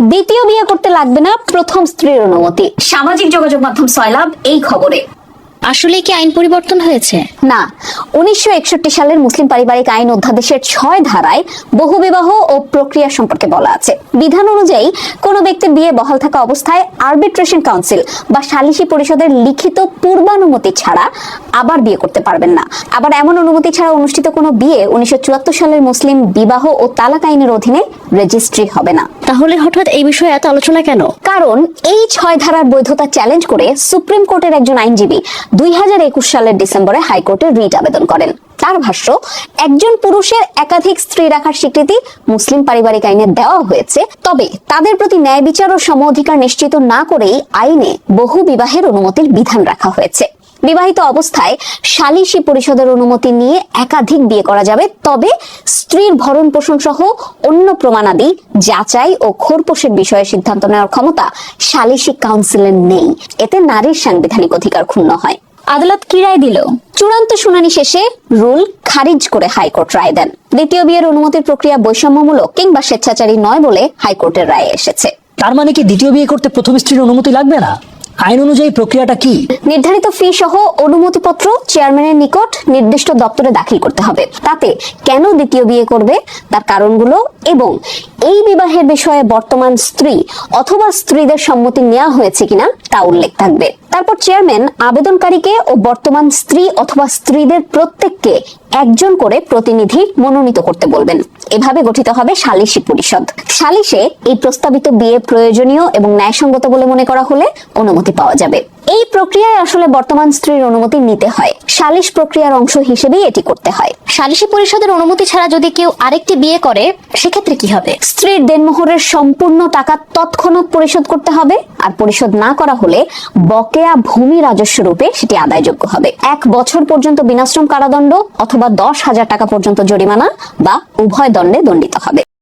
দ্বিতীয় বিয়ে করতে লাগবে না প্রথম স্ত্রীর অনুমতি। সামাজিক যোগাযোগ মাধ্যম সয়লাব এই খবরে। আসলে কি আইন পরিবর্তন হয়েছে? না উনিশশো সালের মুসলিম পারিবারিক আইন অধ্যাদেশের ছয় ধারায় বহুবিবাহ ও প্রক্রিয়া সম্পর্কে বলা আছে। বিধান অনুযায়ী কোনো ব্যক্তির বিয়ে বহাল থাকা অবস্থায় আরবিট্রেশন কাউন্সিল বা সালিসি পরিষদের লিখিত পূর্বানুমতি ছাড়া আবার বিয়ে করতে পারবেন না। আবার এমন অনুমতি ছাড়া অনুষ্ঠিত কোনো বিয়ে উনিশশো চুয়াত্তর সালের মুসলিম বিবাহ ও তালাক আইনের অধীনে রেজিস্ট্রি হবে না। তাহলে হঠাৎ এই বিষয়ে এত আলোচনা কেন? কারণ এই ছয় ধারার বৈধতা চ্যালেঞ্জ করে সুপ্রিম কোর্টের একজন আইনজীবী দুই হাজার একুশ সালের ডিসেম্বরে হাইকোর্টে রিট আবেদন করেন। তার ভাষ্য, একজন পুরুষের একাধিক স্ত্রী রাখার স্বীকৃতি মুসলিম পারিবারিক আইনে দেওয়া হয়েছে, তবে তাদের প্রতি ন্যায় বিচার ও সম অধিকার নিশ্চিত না করেই আইনে বহু বিবাহের অনুমতির বিধান রাখা হয়েছে। বিবাহিত অবস্থায় সালিসি পরিষদের অনুমতি নিয়ে একাধিক বিয়ে করা যাবে, তবে স্ত্রীর ভরণ পোষণ সহ অন্য প্রমাণাদি যাচাই ও খোরপোশের বিষয়ে সিদ্ধান্ত নেওয়ার ক্ষমতা সালিসি কাউন্সিলের নেই। এতে নারীর সাংবিধানিক অধিকার ক্ষুণ্ণ হয়। আদালত কি রায় দিল। চূড়ান্ত শুনানি শেষে রুল খারিজ করে হাইকোর্ট রায় দেন। দ্বিতীয় বিয়ের অনুমতির প্রক্রিয়া বৈষম্যমূলক কিংবা স্বেচ্ছাচারী নয় বলে হাইকোর্টের রায় এসেছে। তার মানে কি দ্বিতীয় বিয়ে করতে প্রথম স্ত্রীর অনুমতি লাগবে না? আইন অনুযায়ী প্রক্রিয়াটা কি? নির্ধারিত ফি সহ অনুমতিপত্র চেয়ারম্যানের নিকট নির্দিষ্ট দপ্তরে দাখিল করতে হবে। তাতে কেন দ্বিতীয় বিয়ে করবে তার কারণগুলো এবং এই বিবাহের বিষয়ে বর্তমান স্ত্রী অথবা স্ত্রীদের সম্মতি নেওয়া হয়েছে কিনা তা উল্লেখ থাকবে। তারপর চেয়ারম্যান আবেদনকারীকে ও বর্তমান স্ত্রী অথবা স্ত্রীদের প্রত্যেককে একজন করে প্রতিনিধি মনোনীত করতে বলবেন। এভাবে গঠিত হবে সালিসি পরিষদ। সালিশে এই প্রস্তাবিত বিয়ে প্রয়োজনীয় এবং ন্যায়সঙ্গত বলে মনে করা হলে অনুমতি পাওয়া যাবে। এই প্রক্রিয়ায় আসলে বর্তমান স্ত্রীর অনুমতি নিতে হয়। সালিশ প্রক্রিয়ার অংশ হিসেবেই এটি করতে হয়। সালিসি পরিষদের অনুমতি ছাড়া যদি কেউ আরেকটি বিয়ে করে, সেক্ষেত্রে কি হবে? স্ত্রীর দেনমোহরের সম্পূর্ণ টাকা তৎক্ষণাৎ পরিশোধ করতে হবে। আর পরিশোধ না করা হলে বকেয়া ভূমি রাজস্ব রূপে সেটি আদায়যোগ্য হবে। এক বছর পর্যন্ত বিনাশ্রম কারাদণ্ড অথবা দশ হাজার টাকা পর্যন্ত জরিমানা বা উভয় দণ্ডে দণ্ডিত হবে।